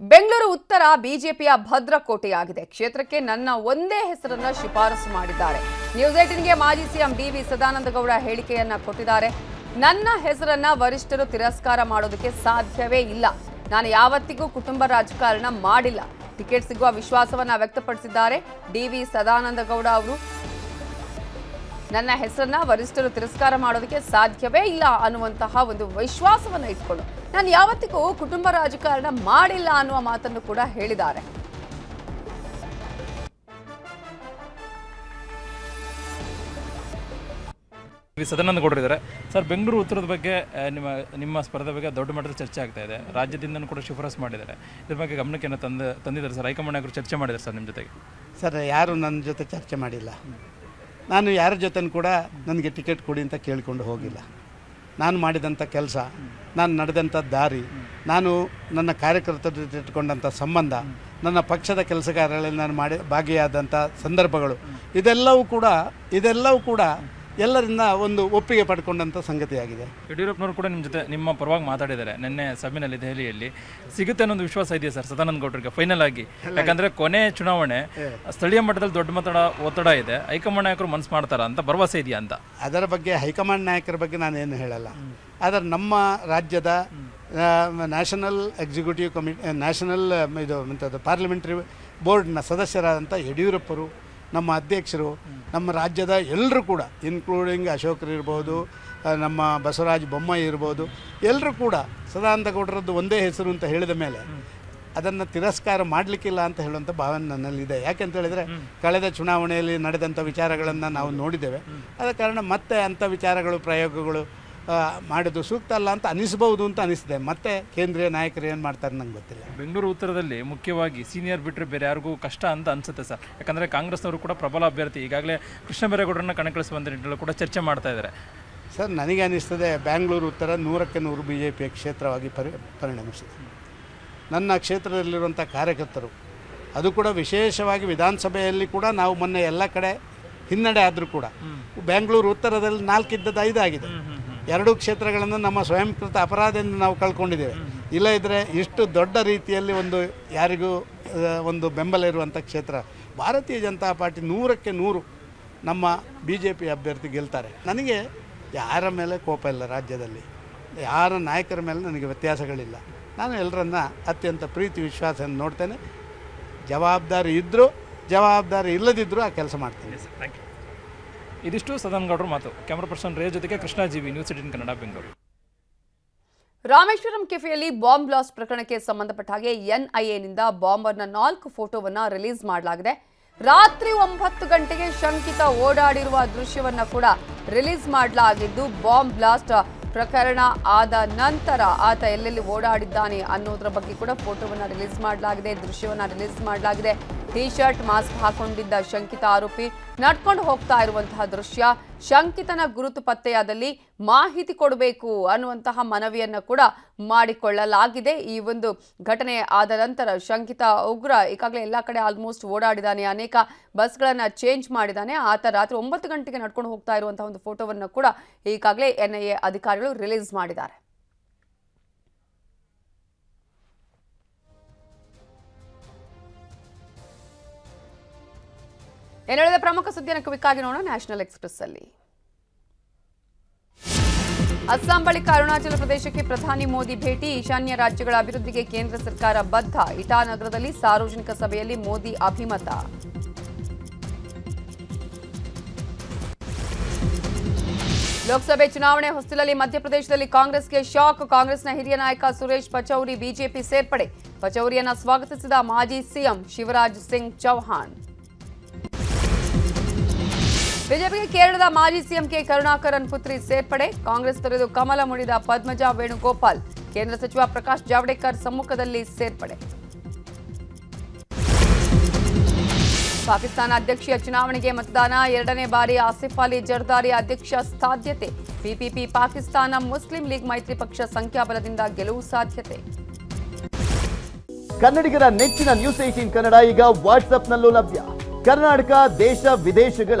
ಬೆಂಗಳೂರು ಉತ್ತರ ಬಿಜೆಪಿಯ ಭದ್ರಕೋಟೆಯಾಗಿದೆ. ಕ್ಷೇತ್ರಕ್ಕೆ ನನ್ನ ಒಂದೇ ಹೆಸರನ್ನ ಶಿಫಾರಸು ಮಾಡಿದ್ದಾರೆ. ನ್ಯೂಸ್ ಏಟಿನ್ಗೆ ಮಾಜಿ ಸಿಎಂ ಡಿವಿ ಸದಾನಂದ ಗೌಡ ಹೇಳಿಕೆಯನ್ನ ಕೊಟ್ಟಿದ್ದಾರೆ. ನನ್ನ ಹೆಸರನ್ನ ವರಿಷ್ಠರು ತಿರಸ್ಕಾರ ಮಾಡೋದಕ್ಕೆ ಸಾಧ್ಯವೇ ಇಲ್ಲ. ನಾನು ಯಾವತ್ತಿಗೂ ಕುಟುಂಬ ರಾಜಕಾರಣ ಮಾಡಿಲ್ಲ. ಟಿಕೆಟ್ ಸಿಗುವ ವಿಶ್ವಾಸವನ್ನ ವ್ಯಕ್ತಪಡಿಸಿದ್ದಾರೆ ಡಿವಿ ಸದಾನಂದ ಗೌಡ ಅವರು. ನನ್ನ ಹೆಸರನ್ನ ವರಿಷ್ಠರು ತಿರಸ್ಕಾರ ಮಾಡೋದಕ್ಕೆ ಸಾಧ್ಯವೇ ಇಲ್ಲ ಅನ್ನುವಂತಹ ಒಂದು ವಿಶ್ವಾಸವನ್ನ ಇಟ್ಕೊಂಡು ನಾನು ಯಾವತ್ತಿಗೂ ಕುಟುಂಬ ರಾಜಕಾರಣ ಮಾಡಿಲ್ಲ ಅನ್ನುವ ಮಾತನ್ನು ಕೂಡ ಹೇಳಿದ್ದಾರೆ. ಸದಾನಂದ ಗೌಡರು ಇದ್ದಾರೆ ಸರ್ ಬೆಂಗಳೂರು ಉತ್ತರದ ಬಗ್ಗೆ ನಿಮ್ಮ ನಿಮ್ಮ ಸ್ಪರ್ಧೆ ಬಗ್ಗೆ ದೊಡ್ಡ ಮಟ್ಟದ ಚರ್ಚೆ ಆಗ್ತಾ ಇದೆ. ರಾಜ್ಯದಿಂದನೂ ಕೂಡ ಶಿಫಾರಸು ಮಾಡಿದ್ದಾರೆ. ಇದ್ರ ಬಗ್ಗೆ ಗಮನಕ್ಕೆ ತಂದು ತಂದಿದ್ದಾರೆ ಸರ್? ಹೈಕಮಾಂಡ್ ಅವರು ಚರ್ಚೆ ಮಾಡಿದ್ದಾರೆ ಸರ್ ನಿಮ್ಮ ಜೊತೆಗೆ? ಸರ್ ಯಾರು ನನ್ನ ಜೊತೆ ಚರ್ಚೆ ಮಾಡಿಲ್ಲ. ನಾನು ಯಾರ ಜೊತೆ ಕೂಡ ನನಗೆ ಟಿಕೆಟ್ ಕೊಡಿ ಅಂತ ಕೇಳಿಕೊಂಡು ಹೋಗಿಲ್ಲ. ನಾನು ಮಾಡಿದಂಥ ಕೆಲಸ, ನಾನು ನಡೆದಂಥ ದಾರಿ, ನಾನು ನನ್ನ ಕಾರ್ಯಕರ್ತರ ಜೊತೆ ಇಟ್ಕೊಂಡಂಥ ಸಂಬಂಧ, ನನ್ನ ಪಕ್ಷದ ಕೆಲಸಗಾರರಲ್ಲಿ ನಾನು ಮಾಡಿ ಭಾಗಿಯಾದಂಥ ಸಂದರ್ಭಗಳು, ಇದೆಲ್ಲವೂ ಕೂಡ ಇದೆಲ್ಲವೂ ಕೂಡ ಎಲ್ಲರಿಂದ ಒಂದು ಒಪ್ಪಿಗೆ ಪಡ್ಕೊಂಡಂಥ ಸಂಗತಿಯಾಗಿದೆ. ಯಡಿಯೂರಪ್ಪನವರು ಕೂಡ ನಿಮ್ಮ ಜೊತೆ ನಿಮ್ಮ ಪರವಾಗಿ ಮಾತಾಡಿದ್ದಾರೆ. ನಿನ್ನೆ ಸಭೆಯಲ್ಲಿ ದೆಹಲಿಯಲ್ಲಿ ಸಿಗುತ್ತೆ ಅನ್ನೋದು ವಿಶ್ವಾಸ ಇದೆಯಾ ಸರ್ ಸದಾನಂದ ಗೌಡರಿಗೆ? ಫೈನಲ್ ಆಗಿ. ಯಾಕಂದ್ರೆ ಕೊನೆ ಚುನಾವಣೆ ಸ್ಥಳೀಯ ಮಟ್ಟದಲ್ಲಿ ದೊಡ್ಡ ಮಟ್ಟದ ಒತ್ತಡ ಇದೆ. ಹೈಕಮಾಂಡ್ ನಾಯಕರು ಮನಸ್ಸು ಮಾಡ್ತಾರ ಅಂತ ಭರವಸೆ ಇದೆಯಾ ಅಂತ? ಅದರ ಬಗ್ಗೆ ಹೈಕಮಾಂಡ್ ನಾಯಕರ ಬಗ್ಗೆ ನಾನೇನು ಹೇಳಲ್ಲ. ಆದರೆ ನಮ್ಮ ರಾಜ್ಯದ ನ್ಯಾಷನಲ್ ಎಕ್ಸಿಕ್ಯೂಟಿವ್ ಕಮಿಟಿ ನ್ಯಾಷನಲ್ ಇದು ಎಂಥದ್ದು ಪಾರ್ಲಿಮೆಂಟ್ರಿ ಬೋರ್ಡ್ನ ಸದಸ್ಯರಾದಂಥ ಯಡಿಯೂರಪ್ಪರು ನಮ್ಮ ಅಧ್ಯಕ್ಷರು, ನಮ್ಮ ರಾಜ್ಯದ ಎಲ್ಲರೂ ಕೂಡ ಇನ್ಕ್ಲೂಡಿಂಗ್ ಅಶೋಕರು ಇರ್ಬೋದು ನಮ್ಮ ಬಸವರಾಜ ಬೊಮ್ಮಾಯಿ ಇರ್ಬೋದು ಎಲ್ಲರೂ ಕೂಡ ಸದಾನಂದ ಗೌಡರದ್ದು ಒಂದೇ ಹೆಸರು ಅಂತ ಹೇಳಿದ ಮೇಲೆ ಅದನ್ನು ತಿರಸ್ಕಾರ ಮಾಡಲಿಕ್ಕಿಲ್ಲ ಅಂತ ಹೇಳುವಂಥ ಭಾವನೆ ನನ್ನಲ್ಲಿದೆ. ಯಾಕೆಂತ ಹೇಳಿದರೆ ಕಳೆದ ಚುನಾವಣೆಯಲ್ಲಿ ನಡೆದಂಥ ವಿಚಾರಗಳನ್ನು ನಾವು ನೋಡಿದ್ದೇವೆ. ಆದ ಕಾರಣ ಮತ್ತೆ ಅಂಥ ವಿಚಾರಗಳು, ಪ್ರಯೋಗಗಳು ಮಾಡೋದು ಸೂಕ್ತ ಅಲ್ಲ ಅಂತ ಅನಿಸ್ಬೋದು ಅಂತ ಅನಿಸಿದೆ ಮತ್ತೆ ಕೇಂದ್ರೀಯ ನಾಯಕರು ಏನು ಮಾಡ್ತಾರೆ ನಂಗೆ ಗೊತ್ತಿಲ್ಲ. ಬೆಂಗಳೂರು ಉತ್ತರದಲ್ಲಿ ಮುಖ್ಯವಾಗಿ ಸೀನಿಯರ್ ಬಿಟ್ಟರೆ ಬೇರೆ ಯಾರಿಗೂ ಕಷ್ಟ ಅಂತ ಅನ್ಸುತ್ತೆ ಸರ್. ಯಾಕಂದರೆ ಕಾಂಗ್ರೆಸ್ನವರು ಕೂಡ ಪ್ರಬಲ ಅಭ್ಯರ್ಥಿ. ಈಗಾಗಲೇ ಕೃಷ್ಣ ಬೈರೇಗೌಡರನ್ನ ಕಣಕ್ಕಿಳಿಸುವಂತ ನಿಟ್ಟಿನಲ್ಲಿ ಕೂಡ ಚರ್ಚೆ ಮಾಡ್ತಾ ಇದ್ದಾರೆ ಸರ್ ನನಗೆ ಅನಿಸ್ತದೆ ಬ್ಯಾಂಗ್ಳೂರು ಉತ್ತರ ನೂರಕ್ಕೆ ನೂರು ಬಿ ಜೆ ಪಿಯ ಕ್ಷೇತ್ರವಾಗಿ ಪರಿ ಪರಿಣಮಿಸಿದೆ. ನನ್ನ ಕ್ಷೇತ್ರದಲ್ಲಿರುವಂಥ ಕಾರ್ಯಕರ್ತರು ಅದು ಕೂಡ ವಿಶೇಷವಾಗಿ ವಿಧಾನಸಭೆಯಲ್ಲಿ ಕೂಡ ನಾವು ಮೊನ್ನೆ ಎಲ್ಲ ಕಡೆ ಹಿನ್ನಡೆ ಆದರೂ ಕೂಡ ಬ್ಯಾಂಗ್ಳೂರು ಉತ್ತರದಲ್ಲಿ ನಾಲ್ಕಿದ್ದದ್ದು ಐದಾಗಿದೆ. ಎರಡೂ ಕ್ಷೇತ್ರಗಳನ್ನು ನಮ್ಮ ಸ್ವಯಂಕೃತ ಅಪರಾಧದಿಂದ ನಾವು ಕಳ್ಕೊಂಡಿದ್ದೇವೆ. ಇಲ್ಲ ಇದ್ದರೆ ಇಷ್ಟು ದೊಡ್ಡ ರೀತಿಯಲ್ಲಿ ಒಂದು ಯಾರಿಗೂ ಒಂದು ಬೆಂಬಲ ಇರುವಂಥ ಕ್ಷೇತ್ರ. ಭಾರತೀಯ ಜನತಾ ಪಾರ್ಟಿ ನೂರಕ್ಕೆ ನೂರು ನಮ್ಮ ಬಿ ಜೆ ಪಿ ಅಭ್ಯರ್ಥಿ ಗೆಲ್ತಾರೆ. ನನಗೆ ಯಾರ ಮೇಲೆ ಕೋಪ ಇಲ್ಲ ರಾಜ್ಯದಲ್ಲಿ. ಯಾರ ನಾಯಕರ ಮೇಲೆ ನನಗೆ ವ್ಯತ್ಯಾಸಗಳಿಲ್ಲ. ನಾನು ಎಲ್ಲರನ್ನ ಅತ್ಯಂತ ಪ್ರೀತಿ, ವಿಶ್ವಾಸ ನೋಡ್ತೇನೆ. ಜವಾಬ್ದಾರಿ ಇದ್ದರೂ ಜವಾಬ್ದಾರಿ ಇಲ್ಲದಿದ್ದರೂ ಆ ಕೆಲಸ ಮಾಡ್ತೀನಿ. ಇದಿಷ್ಟು ಸದಾನಂದ ಗೌಡರು ಮಾತು. ಕ್ಯಾಮರಾ ಪರ್ಸನ್ ರೇ ಜೊತೆಗೆ ಕೃಷ್ಣ ಜೀವಿ ನ್ಯೂಸ್ ಏಟೀನ್ ಕನ್ನಡ ಬೆಂಗಳೂರು ರಾಮೇಶ್ವರಂ ಕೆಫೆಯಲ್ಲಿ ಬಾಂಬ್ ಬ್ಲಾಸ್ಟ್ ಪ್ರಕರಣಕ್ಕೆ ಸಂಬಂಧಪಟ್ಟ ಹಾಗೆ ಎನ್ಐಎನಿಂದ ಬಾಂಬರ್ನ ನಾಲ್ಕು ಫೋಟೋವನ್ನ ರಿಲೀಸ್ ಮಾಡಲಾಗಿದೆ. ರಾತ್ರಿ ಒಂಬತ್ತು ಗಂಟೆಗೆ ಶಂಕಿತ ಓಡಾಡಿರುವ ದೃಶ್ಯವನ್ನು ಕೂಡ ರಿಲೀಸ್ ಮಾಡಲಾಗಿದ್ದು, ಬಾಂಬ್ ಬ್ಲಾಸ್ಟ್ ಪ್ರಕರಣ ಆದ ನಂತರ ಆತ ಎಲ್ಲೆಲ್ಲಿ ಓಡಾಡಿದ್ದಾನೆ ಅನ್ನೋದ್ರ ಬಗ್ಗೆ ಕೂಡ ಫೋಟೋವನ್ನ ರಿಲೀಸ್ ಮಾಡಲಾಗಿದೆ, ದೃಶ್ಯವನ್ನು ರಿಲೀಸ್ ಮಾಡಲಾಗಿದೆ. ಟಿ ಶರ್ಟ್ ಮಾಸ್ಕ್ ಹಾಕೊಂಡಿದ್ದ ಶಂಕಿತ ಆರೋಪಿ ನಡ್ಕೊಂಡು ಹೋಗ್ತಾ ಇರುವಂತಹ ದೃಶ್ಯ. ಶಂಕಿತನ ಗುರುತು ಪತ್ತೆಯಾದಲ್ಲಿ ಮಾಹಿತಿ ಕೊಡಬೇಕು ಅನ್ನುವಂತಹ ಮನವಿಯನ್ನ ಕೂಡ ಮಾಡಿಕೊಳ್ಳಲಾಗಿದೆ. ಈ ಒಂದು ಘಟನೆ ಆದ ನಂತರ ಶಂಕಿತ ಉಗ್ರ ಈಗಾಗಲೇ ಎಲ್ಲ ಕಡೆ ಆಲ್ಮೋಸ್ಟ್ ಓಡಾಡಿದ್ದಾನೆ ಅನೇಕ ಬಸ್ಗಳನ್ನ ಚೇಂಜ್ ಮಾಡಿದ್ದಾನೆ ಆತ ರಾತ್ರಿ ಒಂಬತ್ತು ಗಂಟೆಗೆ ನಡ್ಕೊಂಡು ಹೋಗ್ತಾ ಇರುವಂತಹ ಒಂದು ಫೋಟೋವನ್ನು ಕೂಡ ಈಗಾಗಲೇ ಎನ್ಐಎ ಅಧಿಕಾರಿಗಳು ರಿಲೀಸ್ ಮಾಡಿದ್ದಾರೆ. ಏನೇಳಿದ ಪ್ರಮುಖ ಸುದ್ದಿಯನ್ನು ಕ್ವಿಕ್ಕಾಗಿ ನೋಡೋಣ ನ್ಯಾಷನಲ್ ಎಕ್ಸ್ಪ್ರೆಸ್ ಅಲ್ಲಿ ಅಸ್ಸಾಂ ಬಳಿಕ ಅರುಣಾಚಲ ಪ್ರದೇಶಕ್ಕೆ ಪ್ರಧಾನಿ ಮೋದಿ ಭೇಟಿ. ಈಶಾನ್ಯ ರಾಜ್ಯಗಳ ಅಭಿವೃದ್ಧಿಗೆ ಕೇಂದ್ರ ಸರ್ಕಾರ ಬದ್ಧ. ಇಟಾನಗರದಲ್ಲಿ ಸಾರ್ವಜನಿಕ ಸಭೆಯಲ್ಲಿ ಮೋದಿ ಅಭಿಮತ. ಲೋಕಸಭೆ ಚುನಾವಣೆ ಹೊಸ್ತಿಲಲ್ಲಿ ಮಧ್ಯಪ್ರದೇಶದಲ್ಲಿ ಕಾಂಗ್ರೆಸ್ಗೆ ಶಾಕ್. ಕಾಂಗ್ರೆಸ್ನ ಹಿರಿಯ ನಾಯಕ ಸುರೇಶ್ ಪಚೌರಿ ಬಿಜೆಪಿ ಸೇರ್ಪಡೆ. ಪಚೌರಿಯನ್ನ ಸ್ವಾಗತಿಸಿದ ಮಾಜಿ ಸಿಎಂ ಶಿವರಾಜ್ ಸಿಂಗ್ ಚೌಹಾಣ್. ಬಿಜೆಪಿಗೆ ಕೇರಳದ ಮಾಜಿ ಸಿಎಂ ಕೆ ಕರುಣಾಕರನ್ ಪುತ್ರಿ ಸೇರ್ಪಡೆ. ಕಾಂಗ್ರೆಸ್ ತೊರೆದು ಕಮಲ ಮುಡಿದ ಪದ್ಮಜಾ ವೇಣುಗೋಪಾಲ್. ಕೇಂದ್ರ ಸಚಿವ ಪ್ರಕಾಶ್ ಜಾವಡೇಕರ್ ಸಮ್ಮುಖದಲ್ಲಿ ಸೇರ್ಪಡೆ. ಪಾಕಿಸ್ತಾನ ಅಧ್ಯಕ್ಷೀಯ ಚುನಾವಣೆಗೆ ಮತದಾನ ಎರಡನೇ ಬಾರಿ ಆಸಿಫ್ ಅಲಿ ಜರ್ದಾರಿ ಅಧ್ಯಕ್ಷ ಸಾಧ್ಯತೆ ಪಿಪಿಪಿ ಪಾಕಿಸ್ತಾನ ಮುಸ್ಲಿಂ ಲೀಗ್ ಮೈತ್ರಿ ಪಕ್ಷ ಸಂಖ್ಯಾಬಲದಿಂದ ಗೆಲುವು ಸಾಧ್ಯತೆ. ಕನ್ನಡಿಗರ ನೆಚ್ಚಿನ ನ್ಯೂಸ್ ಏಟೀನ್ ಕನ್ನಡ ಈಗ ವಾಟ್ಸ್ಆಪ್ನಲ್ಲೂ ಲಭ್ಯ. ಕರ್ನಾಟಕ, ದೇಶ, ವಿದೇಶಗಳ